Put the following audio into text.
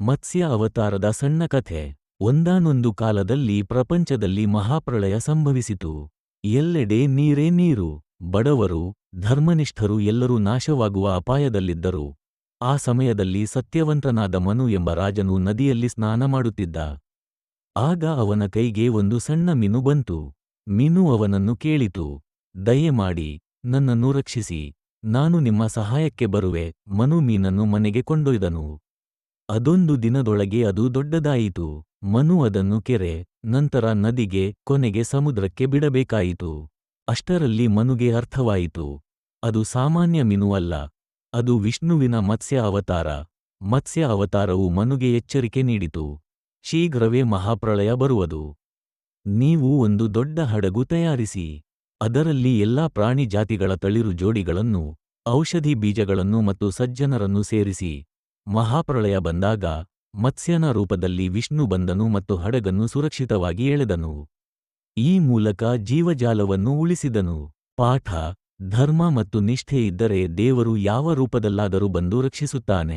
ಮತ್ಸ್ಯ ಅವತಾರದ ಸಣ್ಣ ಕಥೆ. ಒಂದಾನೊಂದು ಕಾಲದಲ್ಲಿ ಪ್ರಪಂಚದಲ್ಲಿ ಮಹಾಪ್ರಳಯ ಸಂಭವಿಸಿತು. ಎಲ್ಲೆಡೆ ನೀರೇ ನೀರು. ಬಡವರು, ಧರ್ಮನಿಷ್ಠರು ಎಲ್ಲರೂ ನಾಶವಾಗುವ ಅಪಾಯದಲ್ಲಿದ್ದರು. ಆ ಸಮಯದಲ್ಲಿ ಸತ್ಯವಂತನಾದ ಮನು ಎಂಬ ರಾಜನು ನದಿಯಲ್ಲಿ ಸ್ನಾನ ಮಾಡುತ್ತಿದ್ದ. ಆಗ ಅವನ ಕೈಗೆ ಒಂದು ಸಣ್ಣ ಮೀನು ಬಂತು. ಮೀನು ಅವನನ್ನು ಕೇಳಿತು. ದಯೆಮಾಡಿ, ನನ್ನನ್ನು ರಕ್ಷಿಸಿ. ನಾನು ನಿಮ್ಮ ಸಹಾಯಕ್ಕೆ ಬರುವೆ. ಮನು ಮೀನನ್ನು ಮನೆಗೆ ಕೊಂಡೊಯ್ದನು. ಅದೊಂದು ದಿನದೊಳಗೆ ಅದು ದೊಡ್ಡದಾಯಿತು. ಮನು ಅದನ್ನು ಕೆರೆ, ನಂತರ ನದಿಗೆ, ಕೊನೆಗೆ ಸಮುದ್ರಕ್ಕೆ ಬಿಡಬೇಕಾಯಿತು. ಅಷ್ಟರಲ್ಲಿ ಮನುಗೆ ಅರ್ಥವಾಯಿತು. ಅದು ಸಾಮಾನ್ಯ ಮೀನು ಅಲ್ಲ. ಅದು ವಿಷ್ಣುವಿನ ಮತ್ಸ್ಯ ಅವತಾರ. ಮತ್ಸ್ಯ ಅವತಾರವು ಮನುಗೆ ಎಚ್ಚರಿಕೆ ನೀಡಿತು. ಶೀಘ್ರವೇ ಮಹಾಪ್ರಳಯ ಬರುವುದು. ನೀವು ಒಂದು ದೊಡ್ಡ ಹಡಗು ತಯಾರಿಸಿ. ಅದರಲ್ಲಿ ಎಲ್ಲಾ ಪ್ರಾಣಿ ಜಾತಿಗಳ ತಳಿರು ಜೋಡಿಗಳನ್ನು, ಔಷಧಿ ಬೀಜಗಳನ್ನು ಮತ್ತು ಸಜ್ಜನರನ್ನು ಸೇರಿಸಿ. ಮಹಾಪ್ರಳಯ ಬಂದಾಗ ಮತ್ಸ್ಯನ ರೂಪದಲ್ಲಿ ವಿಷ್ಣು ಬಂದನು ಮತ್ತು ಹಡಗನ್ನು ಸುರಕ್ಷಿತವಾಗಿ ಎಳೆದನು. ಈ ಮೂಲಕ ಜೀವಜಾಲವನ್ನು ಉಳಿಸಿದನು. ಪಾಠ, ಧರ್ಮ ಮತ್ತು ನಿಷ್ಠೆ ಇದ್ದರೆ ದೇವರು ಯಾವ ರೂಪದಲ್ಲಾದರೂ ಬಂದು ರಕ್ಷಿಸುತ್ತಾನೆ.